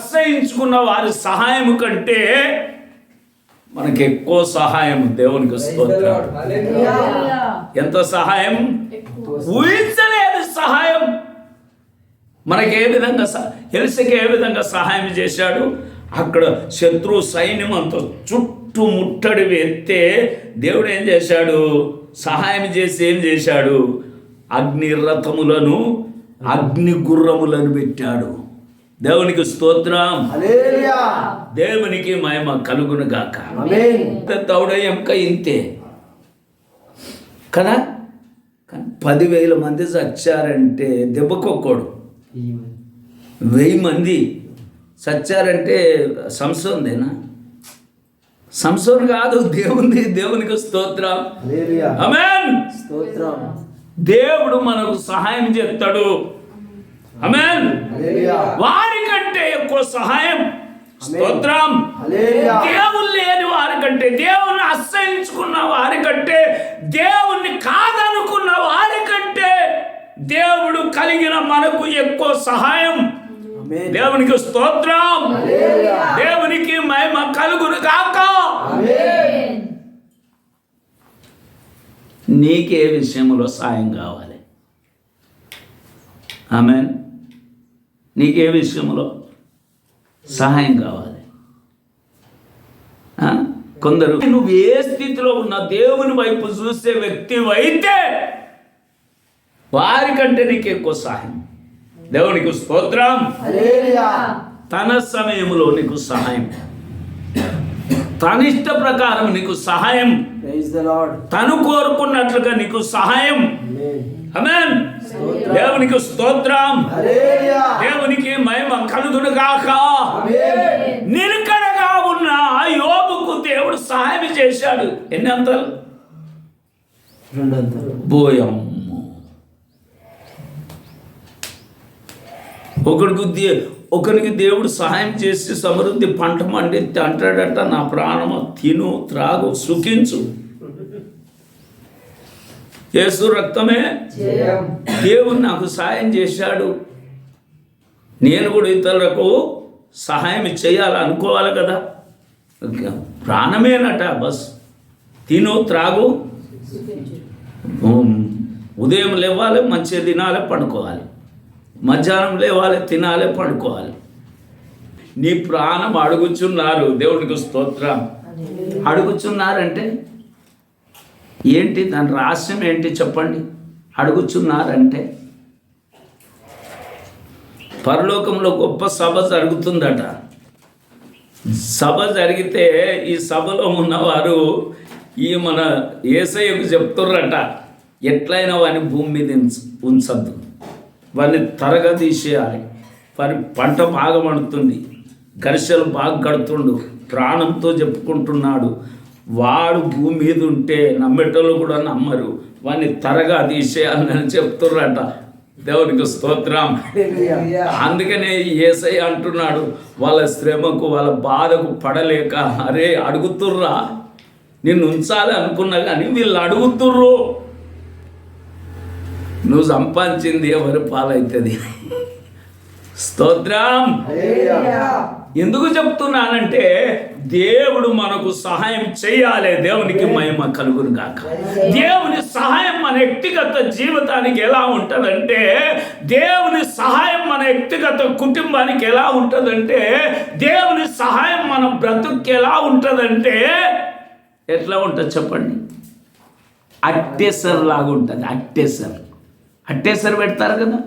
ఆశ్రయించుకున్న వారి సహాయం కంటే మనకి ఎక్కువ సహాయం దేవునికి స్తోత్రం. ఎంత సహాయం? ఊహించలేని సహాయం. మనకి ఏ విధంగా ఎలిసకి ఏ విధంగా సహాయం చేశాడు? అక్కడ శత్రు సైన్యం అంత చుట్టూ ముట్టడి ఎత్తే దేవుడు ఏం చేశాడు? సహాయం చేసి ఏం చేశాడు? అగ్ని రథములను అగ్ని గుర్రములను పెట్టాడు. దేవునికి స్తోత్రం. దేవునికి మహిమ కలుగును గాక. ఆమేన్. దౌడయ్యంక ఇంతే కదా కానీ? పదివేల మంది చచ్చారంటే దెబ్బకొక్కడు. వెయ్యి మంది చచ్చారంటే సంసోందేనా? సంసోన్ కాదు దేవుని దేవునికి స్తోత్రం. హల్లెలూయా. అమెన్ స్తోత్రం. దేవుడు మనకు సహాయం చేస్తాడు. అమెన్ హల్లెలూయా వారికంటే ఎక్కువ సహాయం స్తోత్రం. హల్లెలూయా దేవుడు లేని వారికంటే దేవుని అసహించుకున్న వారికంటే దేవుణ్ణి కాదనుకున్న వారికంటే దేవుడు కలిగిన మనకు ఎక్కువ సహాయం. ఆమేన్ దేవునికి స్తోత్రం. హల్లెలూయా దేవునికి మహిమ కలుగును కాక ఆమేన్ నీకే విషయంలో సాయం కావాలి. ఆమె నీకే విషయంలో సహాయం కావాలి? కొందరు నువ్వు ఏ స్థితిలో ఉన్న దేవుని వైపు చూసే వ్యక్తి అయితే వారికంటే నీకు ఎక్కువ సహాయం. దేవునికి స్తోత్రం. తన సమయంలో నీకు సహాయం. తన ఇష్ట ప్రకారం నీకు సహాయం. తను కోరుకున్నట్లుగా నీకు సహాయం. ఆమేన్ దేవునికి స్తోత్రం. దేవునికి మహిమ కలుగును గాక ఆమేన్ నిలకడగా ఉన్న యోబుకు దేవుడు సహాయం చేశాడు. ఎన్ని అంతలు బోయమ్మ. ఒకడికి దే- ఒకరికి దేవుడు సహాయం చేసి సమృద్ధి పంట పండితే అంటాడట నా ప్రాణమ తిను త్రాగు సుఖించు. యేసు రక్తమే. దేవుడు నాకు సహాయం చేశాడు. నేను కూడా ఇతరులకు సహాయం చేయాలి అనుకోవాలి కదా. ప్రాణమేనట బస్. తిను త్రాగు. ఉదయం లేవాలి మంచిగా తినాలి పడుకోవాలి. మధ్యాహ్నం లేవాలి తినాలి పడుకోవాలి. నీ ప్రాణం అడుగుచున్నారు దేవునికి స్తోత్రం. అడుగుచున్నారంటే ఏంటి? దాని రహస్యం ఏంటి చెప్పండి. అడుగుచున్నారంటే. పరలోకంలో గొప్ప సభ జరుగుతుందట. సభ జరిగితే ఈ సభలో ఉన్నవారు ఈ మన ఏసయ్యకు చెప్తుర్రట ఎట్లయినా వాని భూమి మీద ఉంచద్దు. వారిని త్వరగా వారి పంట బాగా పండుతుంది. గరిసెలు బాగా కడుతుండు. ప్రాణంతో చెప్పుకుంటున్నాడు. వాడు భూమి మీద ఉంటే నమ్మేటోళ్ళు కూడా నమ్మరు. వాడిని త్వరగా తీసేయాలని చెప్తుర్రట. దేవునికి స్తోత్రం. అందుకనే ఏసై అంటున్నాడు వాళ్ళ శ్రమకు వాళ్ళ బాధకు పడలేక అరే అడుగుతుర్రా. నిన్ను ఉంచాలి అనుకున్నా కానీ వీళ్ళు అడుగుతుర్రు. నువ్వు సంపాదించింది ఎవరి పాలవుతుంది స్తోత్రం. ఎందుకు చెప్తున్నానంటే దేవుడు మనకు సహాయం చేయాలి దేవునికి మహిమ కలుగును గాక. దేవుని సహాయం మన వ్యక్తిగత జీవితానికి ఎలా ఉంటుందంటే దేవుని సహాయం మన వ్యక్తిగత కుటుంబానికి ఎలా ఉంటుందంటే దేవుని సహాయం మన బ్రతుక్కి ఎలా ఉంటుందంటే ఎట్లా ఉంటుంది చెప్పండి? అట్టేసర్ లాగా ఉంటుంది అట్టేసర్. అట్టేసర్ పెడతారు కదా?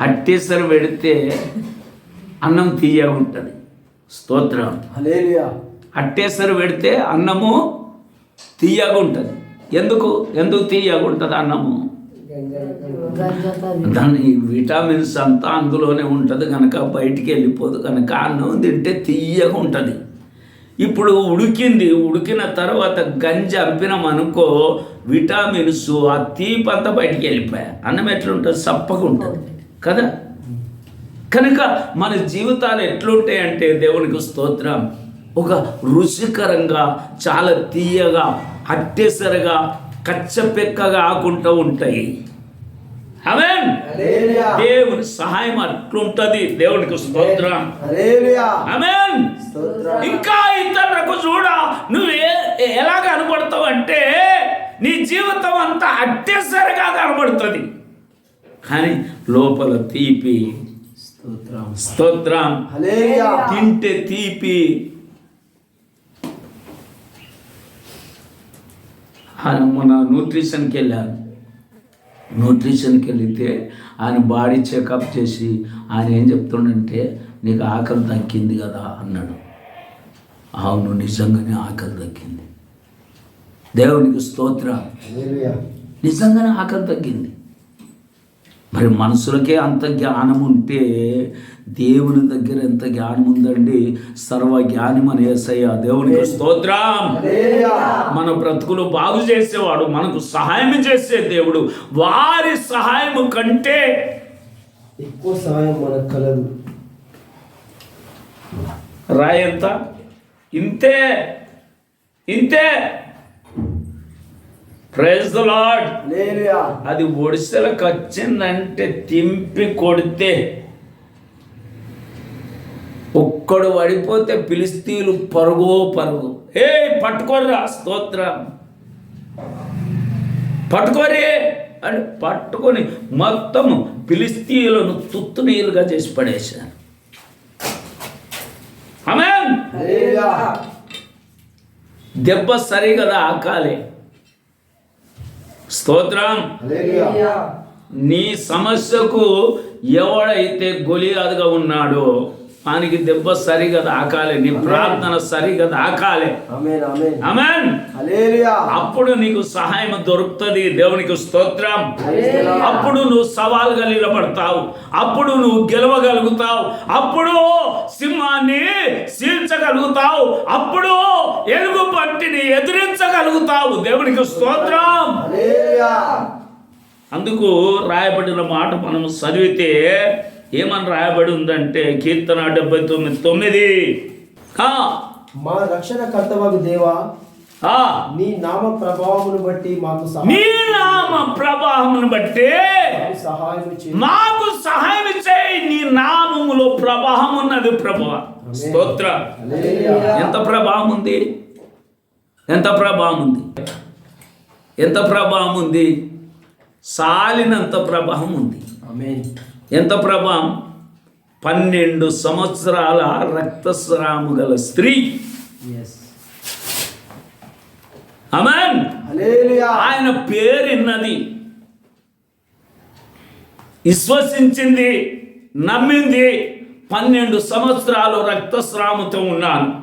అట్టేసర్ పెడితే అన్నం తీయ ఉంటుంది. స్తోత్రం. అట్టేసరి పెడితే అన్నము తీయగా ఉంటుంది. ఎందుకు? ఎందుకు తీయగా ఉంటుంది అన్నము? దాని విటామిన్స్ అంతా అందులోనే ఉంటుంది కనుక బయటికి వెళ్ళిపోదు కనుక అన్నం తింటే తీయగా ఉంటుంది. ఇప్పుడు ఉడికింది ఉడికిన తర్వాత గంజి అంపినాం అనుకో విటామిన్స్ ఆ తీపి అంతా బయటికి వెళ్ళిపోయా. అన్నం ఎట్లుంటుంది? సప్పగా ఉంటుంది. కదా? కనుక మన జీవితాలు ఎట్లుంటాయంటే దేవునికి స్తోత్రం. ఒక రుచికరంగా చాలా తీయగా అట్టేసరిగా కచ్చపెక్కగా ఆకుంటూ ఉంటాయి. దేవుని సహాయం అట్లుంటది. దేవునికి స్తోత్రం. స్తోత్రం. ఇంకా ఇతరులకు చూడ నువ్వు ఏ- ఎలా కనబడతావు అంటే నీ జీవితం అంతా అట్టేసరిగా కనబడుతుంది. కానీ లోపల తీపి స్తోత్రం. స్తోత్రం. హల్లెలూయా. తింటే తీపి. ఆయన మన న్యూట్రిషన్కి వెళ్ళాను న్యూట్రిషన్కి వెళితే ఆయన బాడీ చెకప్ చేసి ఆయన ఏం చెప్తుండంటే నీకు ఆకలి తగ్గింది కదా అన్నాడు. అవును నిజంగానే ఆకలి తగ్గింది. దేవునికి స్తోత్రం. నిజంగానే ఆకలి తగ్గింది. మరి మనుషులకే అంత జ్ఞానం ఉంటే దేవుని దగ్గర ఎంత జ్ఞానం ఉందండి? సర్వ జ్ఞానం అని ఏసయ్య దేవునికి స్తోత్రం. మన బ్రతుకులు బాగు చేసేవాడు మనకు సహాయం చేసే దేవుడు. వారి సహాయం కంటే ఎక్కువ సహాయం మనకు కలదు. రాయంత. ఇంతే. ఇంతే. ప్రైజ్ ద లార్డ్ హల్లెలూయా అది ఒడిసెలకు వచ్చిందంటే తింపి కొడితే ఒక్కడు పడిపోతే పిలిస్తీలు పరుగో పరుగు. ఏ పట్టుకోర్రా స్తోత్రం. పట్టుకోరే అని పట్టుకొని మొత్తం పిలిస్తీయులను తుత్తు నీళ్ళుగా చేసి పడేశాను దెబ్బ సరి కదా ఆకాలే. స్తోత్రం. హల్లెలూయా. నీ సమస్యకు ఎవడైతే గొలియాదుగా ఉన్నాడో వానికి దెబ్బ సరిగా తాకాలి నీ ప్రార్థన సరిగా తాకాలి అప్పుడు నీకు సహాయం దొరుకుతుంది దేవునికి స్తోత్రం. అప్పుడు నువ్వు సవాల్గా నిలబడతావు. అప్పుడు నువ్వు గెలవగలుగుతావు. అప్పుడు సింహాన్ని చీల్చగలుగుతావు అప్పుడు ఎలుగు పట్టిని ఎదిరించగలుగుతావు. దేవునికి స్తోత్రం. అందుకు రాయబడిన మాట మనం చదివితే ఏమని రాయబడి ఉందంటే కీర్తన డెబ్బై తొమ్మిది తొమ్మిది. ఆ, మా రక్షణ కర్తవగు దేవా ఆ, నీ నామ ప్రభావమును బట్టి మాకు నీ నామ ప్రభావమును బట్టి మాకు సహాయం చేయి. మాకు సహాయం చేయి. నీ నామములో ప్రభావం ఉన్నది ప్రభావ స్తోత్ర. ఎంత ప్రభావం ఉంది? ఎంత ప్రభావం ఉంది? ఎంత ప్రభావం ఉంది? సాలినంత ప్రభావం ఉంది. ఆమేన్. ఎంత ప్రభావం? పన్నెండు సంవత్సరాల రక్తస్రాము గల స్త్రీ. Yes. అమన్ ఆయన పేరున్నది. విశ్వసించింది నమ్మింది పన్నెండు సంవత్సరాలు రక్తస్రాముతో ఉన్నాను.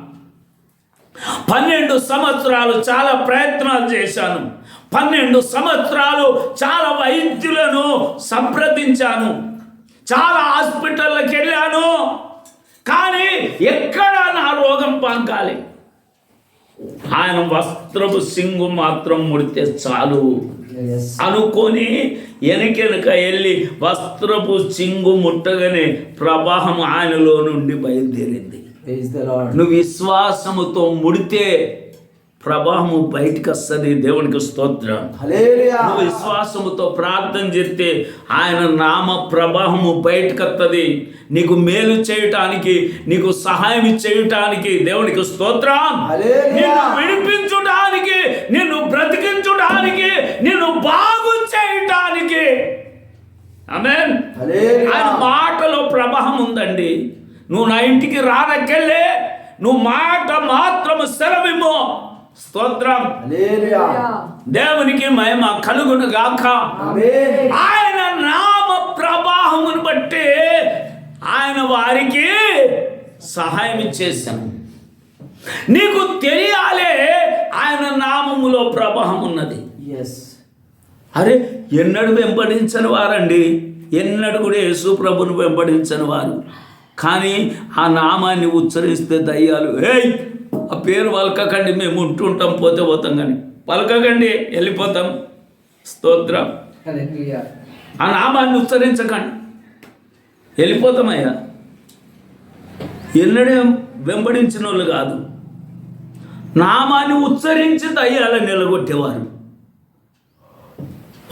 పన్నెండు సంవత్సరాలు చాలా ప్రయత్నాలు చేశాను. పన్నెండు సంవత్సరాలు చాలా వైద్యులను సంప్రదించాను. చాలా హాస్పిటల్కి వెళ్ళాను. కానీ ఎక్కడ నా రోగం పాకాలి? ఆయన వస్త్రపు సింగు మాత్రం ముడితే చాలు. అనుకొని వెనకెనక వెళ్ళి వస్త్రపు చింగు ముట్టగానే ప్రవాహం ఆయనలో నుండి బయలుదేరింది. నువ్వు విశ్వాసముతో ముడితే ప్రవాహము బయటికి వస్తుంది దేవునికి స్తోత్రం. నువ్వు విశ్వాసముతో ప్రార్థన చేస్తే ఆయన నామ ప్రవాహము బయటకు వస్తుంది నీకు మేలు చేయటానికి నీకు సహాయం చేయటానికి దేవునికి స్తోత్రం. నిన్ను విడిపించడానికి నిన్ను బ్రతికించడానికి నిన్ను బాగు చేయటానికి. ఆమేన్. ఆయన మాటలో ప్రవాహం ఉందండి. నువ్వు నా ఇంటికి రానకెళ్ళే నువ్వు మాట మాత్రము సెలవిమ్మో. స్తోత్రం. దేవునికి మహిమ కలుగును గాక ఆయన నామ ప్రవాహమును బట్టి ఆయన వారికి సహాయం చేశాను నీకు తెలియాలే ఆయన నామములో ప్రవాహం ఉన్నది. అరే ఎన్నడు వెంబడించని వారండి. ఎన్నడు కూడా యేసు ప్రభుని వెంబడించని వారు. కానీ ఆ నామాన్ని ఉచ్చరిస్తే దయ్యాలు ఏయ్ ఆ పేరు పలకకండి మేము ఉంటుంటాం పోతే పోతాం కానీ. పలకకండి వెళ్ళిపోతాం. స్తోత్రం. ఆ నామాన్ని ఉచ్చరించకండి. వెళ్ళిపోతామయ్యా. ఎన్నడే వెంబడించిన వాళ్ళు కాదు. నామాన్ని ఉచ్చరించి దయ్యాలను నిలగొట్టేవారు.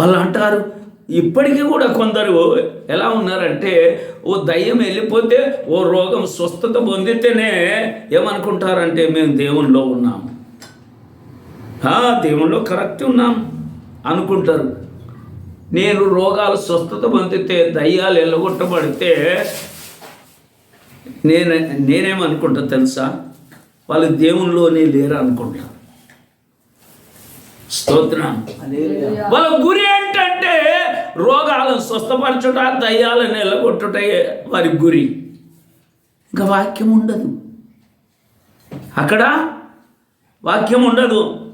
వాళ్ళు అంటారు ఇప్పటికీ కూడా కొందరు ఎలా ఉన్నారంటే ఓ దయ్యం వెళ్ళిపోతే ఓ రోగం స్వస్థత పొందితేనే ఏమనుకుంటారంటే మేము దేవునిలో ఉన్నాము దేవునిలో కరెక్ట్ ఉన్నాం అనుకుంటారు. నేను రోగాలు స్వస్థత పొందితే దయ్యాలు ఎల్లగొట్టబడితే నేను నేనేమనుకుంటా తెలుసా? వాళ్ళు దేవునిలోనే లేరు అనుకుంటా. స్తోత్రం. వాళ్ళ గురి ఏంటంటే రోగాలను స్వస్థపరచుట దయ్యాలను ఎల్లగొట్టుట వారి గురి. ఇంకా వాక్యం ఉండదు. అక్కడ వాక్యం ఉండదు.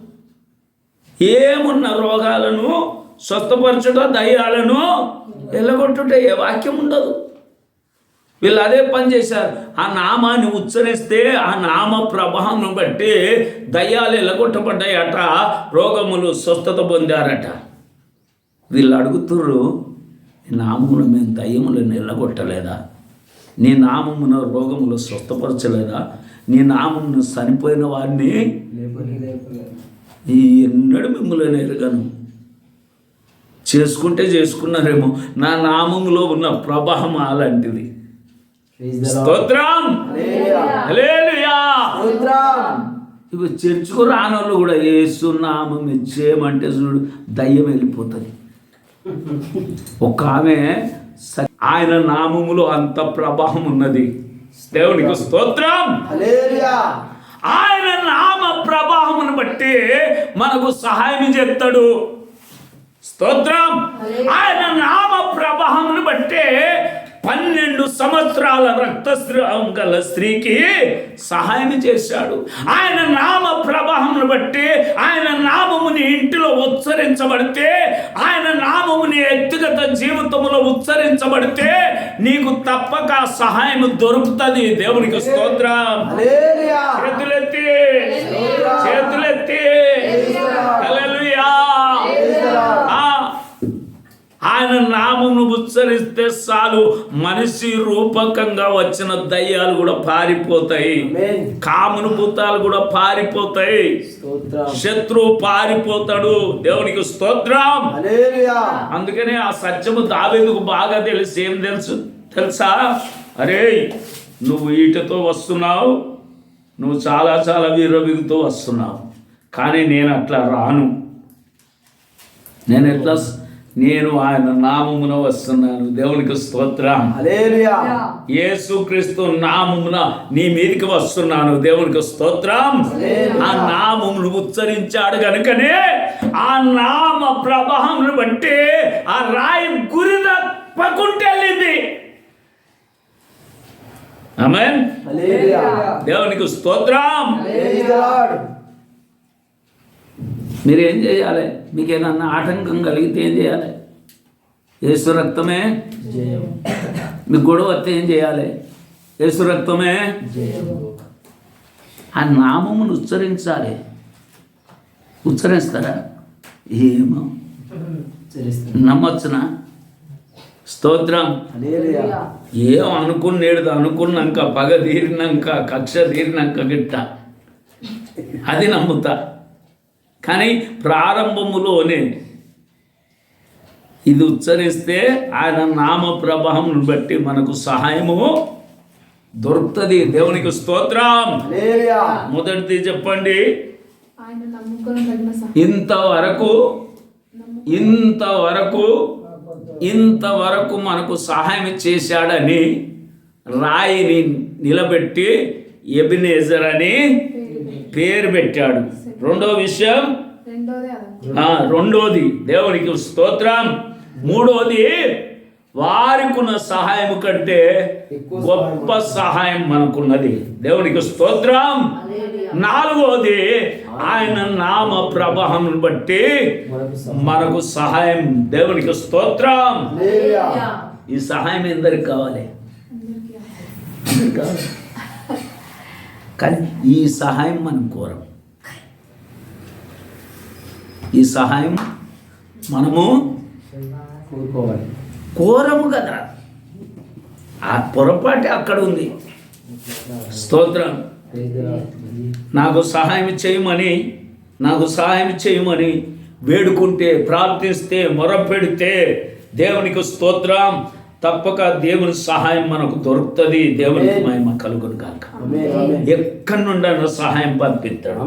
ఏమున్న రోగాలను స్వస్థపరచుట దయ్యాలను ఎల్లగొట్టుట ఏ వాక్యం ఉండదు. వీళ్ళు అదే పని చేశారు. ఆ నామాన్ని ఉచ్చరిస్తే ఆ నామ ప్రభావం బట్టి దయ్యాలు ఎల్లగొట్టబడ్డాయట రోగములు స్వస్థత పొందారట. వీళ్ళు అడుగుతుర్రు నీ నామమును మేము దయ్యములను ఎల్లగొట్టలేదా నీ నామమున రోగములు స్వస్థపరచలేదా? నీ నామమును చనిపోయిన వారిని ఈ ఎన్నడు మిమ్మల్ని ఎరగను. చేసుకుంటే చేసుకున్నారేమో నా నామములో ఉన్న ప్రభావం అలాంటిది. ప్రైజ్ ద లార్డ్ స్తోత్రం! హల్లెలూయా! హల్లెలూయా స్తోత్రం! ఇవి చర్చకు రానోళ్ళు కూడా ఏసు నామం ఇచ్చేయమంటే చూడు దయ్యం వెళ్ళిపోతుంది. ఒక ఆమె ఆయన నామములో అంత ప్రభావం ఉన్నది. దేవునికి స్తోత్రం. ఆయన నామ ప్రభావమును బట్టి మనకు సహాయం చేస్తాడు. స్తోత్రం. ఆయన నామ ప్రభావమును బట్టి పన్నెండు సంవత్సరాల రక్తస్రావం గల స్త్రీకి సహాయం చేశాడు. ఆయన నామ ప్రభావమును బట్టి ఆయన నామముని ఇంటిలో ఉచ్చరించబడితే ఆయన నామముని వ్యక్తిగత జీవితంలో ఉచ్చరించబడితే నీకు తప్పక సహాయం దొరుకుతుంది. దేవునికి స్తోత్రం. చేతులెత్తి. చేతులెత్తి. హల్లెలూయా. ఆయన నామమును ఉచ్చరిస్తే చాలు మనిషి రూపకంగా వచ్చిన దయ్యాలు కూడా పారిపోతాయి. కామును భూతాలు కూడా పారిపోతాయి. శత్రువు పారిపోతాడు. దేవునికి స్తోత్రం. అందుకనే ఆ సత్యము దావేందుకు బాగా తెలిసి. ఏం తెలుసు? తెలుసా? అరే నువ్వు ఈటతో వస్తున్నావు. నువ్వు చాలా చాలా వీరవిగుతూ వస్తున్నావు. కానీ నేను అట్లా రాను. నేను ఎట్లా నేను ఆయన నామమున వస్తున్నాను. దేవునికి స్తోత్రం. హల్లెలూయా. యేసుక్రీస్తు నామమున నీ మీదికి వస్తున్నాను. దేవునికి స్తోత్రం. ఆ నామమును ఉచ్చరించాడు కనుకనే ఆ నామ ప్రభావం బట్టి ఆ రాయి గురి తప్పకుంటే వెళ్ళింది. ఆమేన్? హల్లెలూయా. దేవునికి స్తోత్రం. మీరు ఏం చేయాలి? మీకు ఏదన్నా ఆటంకం కలిగితే ఏం చేయాలి? యేసు రక్తమే మీకు గొడవ వస్తే ఏం చేయాలి? యేసు రక్తమే ఆ నామమును ఉచ్చరించాలి. ఉచ్చరిస్తారా? ఏమో. నమ్మొచ్చునా? స్తోత్రం. ఏం అనుకునేది అనుకున్నాక పగ తీరినాక కక్ష తీరినాక గిట్ట. అది నమ్ముతా. కానీ ప్రారంభములోనే ఇది ఉచ్చరిస్తే ఆయన నామ ప్రభావం బట్టి మనకు సహాయము దొరుకుతుంది. దేవునికి స్తోత్రం. హల్లెలూయా. మొదటిది చెప్పండి. ఇంతవరకు ఇంతవరకు ఇంతవరకు మనకు సహాయం చేశాడని రాయిని నిలబెట్టి ఎబినేజర్ అని పేరు పెట్టాడు. రెండో విషయం? రెండోది అదండి ఆ, రెండోది. దేవునికి స్తోత్రం. మూడోది వారికున్న సహాయం కంటే గొప్ప సహాయం మనకున్నది. దేవునికి స్తోత్రం. నాలుగోది ఆయన నామ ప్రభావం బట్టి మనకు సహాయం. దేవునికి స్తోత్రం. హల్లెలూయా ఈ సహాయం ఎందరికి కావాలి. కావాలి. కానీ ఈ సహాయం మనం కోరం. ఈ సహాయం మనము కోరుకోవాలి. కోరము కదా ఆ పొరపాటు అక్కడ ఉంది. స్తోత్రం. నాకు సహాయం చేయమని నాకు సహాయం చేయమని వేడుకుంటే ప్రార్థిస్తే మొరపెడితే దేవునికి స్తోత్రం. తప్పక దేవుని సహాయం మనకు దొరుకుతుంది దేవునికి ఆమేన్. మహిమ కలుగును కాక ఎక్కడి నుండైనా సహాయం పంపిస్తాడు?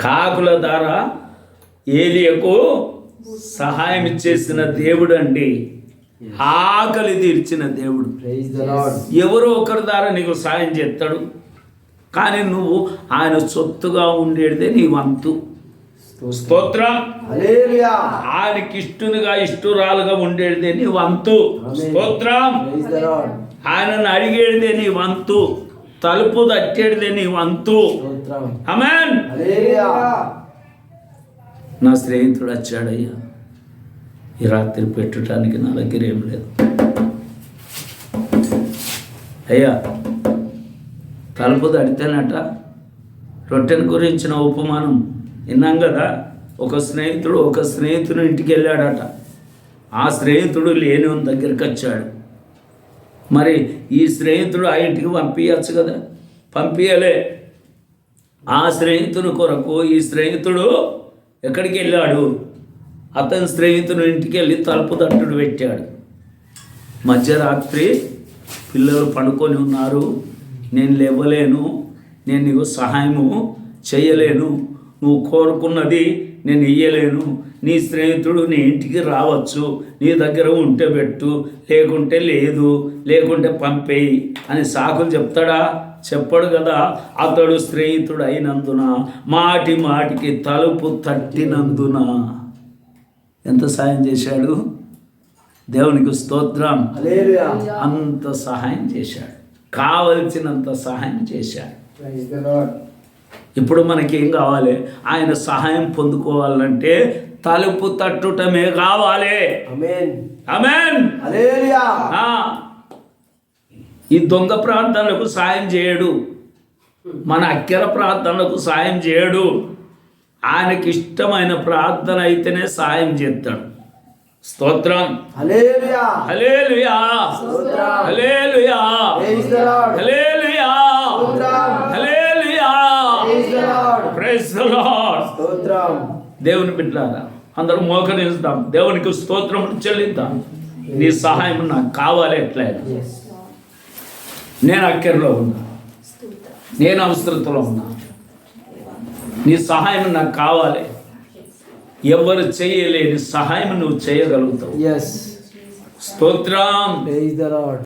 కాకుల ద్వారా ఏలియకు సహాయం చేసిన దేవుడు అండి ఆకలి తీర్చిన దేవుడు. ఎవరో ఒకరి ద్వారా నీకు సాయం చేస్తాడు. కానీ నువ్వు ఆయన సొత్తుగా ఉండేదే నీ వంతు. స్తోత్రం. ఆయనకి ఇష్టునిగా ఇష్టురాలుగా ఉండేదే నీ వంతు. స్తోత్రం. ఆయనను అడిగేదే నీ వంతు. తలుపు తట్టేదే నీ వంతు. అమెన్ నా స్నేహితుడు వచ్చాడయ్యా. ఈ రాత్రి పెట్టడానికి నా దగ్గర ఏం లేదు. అయ్యా తలుపు తడితేనట రొట్టెని గురించిన ఉపమానం విన్నాం కదా? ఒక స్నేహితుడు ఒక స్నేహితుడు ఇంటికి వెళ్ళాడట. ఆ స్నేహితుడు లేని దగ్గరికి వచ్చాడు. మరి ఈ స్నేహితుడు ఆ ఇంటికి పంపించచ్చు కదా? పంపించలే ఆ స్నేహితుని కొరకు ఈ స్నేహితుడు ఎక్కడికి వెళ్ళాడు? అతని స్నేహితుని ఇంటికి వెళ్ళి తలుపు తట్టుడు పెట్టాడు. మధ్యరాత్రి పిల్లలు పడుకొని ఉన్నారు. నేను లేవలేను. నేను నీకు సహాయము చేయలేను. నువ్వు కోరుకున్నది నేను ఇయ్యలేను. నీ స్నేహితుడు నీ ఇంటికి రావచ్చు. నీ దగ్గర ఉంటే పెట్టు. లేకుంటే లేదు. లేకుంటే పంపేయి అని సాకులు చెప్తాడా? చెప్పడు కదా. అతడు స్నేహితుడు అయినందున మాటి మాటికి తలుపు తట్టినందున. ఎంత సాయం చేశాడు? దేవునికి స్తోత్రం. అంత సహాయం చేశాడు. కావలసినంత సహాయం చేశాడు. ఇప్పుడు మనకి ఏం కావాలి? ఆయన సహాయం పొందుకోవాలంటే తలుపు తట్టుటమే కావాలి. ఈ దొంగ ప్రార్థనలకు సాయం చేయడు. మన అక్కెర ప్రార్థనలకు సాయం చేయడు. ఆయనకి ఇష్టమైన ప్రార్థన అయితేనే సాయం చేస్తాడు. స్తోత్రం. హల్లెలూయా. హల్లెలూయా. స్తోత్రం. Hallelujah. Praise the lord praise the lord స్తోత్రం. దేవుని బిడ్డలారా అందరూ మోకరిస్తాం. దేవునికి స్తోత్రం చెల్లిద్దాం. నీ సహాయం నాకు కావాలి ఎట్లయినా. Yes. నేను అక్కర్లో ఉన్నా. నేను అవసరతలో ఉన్నా. నీ సహాయం నాకు కావాలి. ఎవరు చేయలేని సహాయం నువ్వు చేయగలుగుతావు. స్తోత్రం.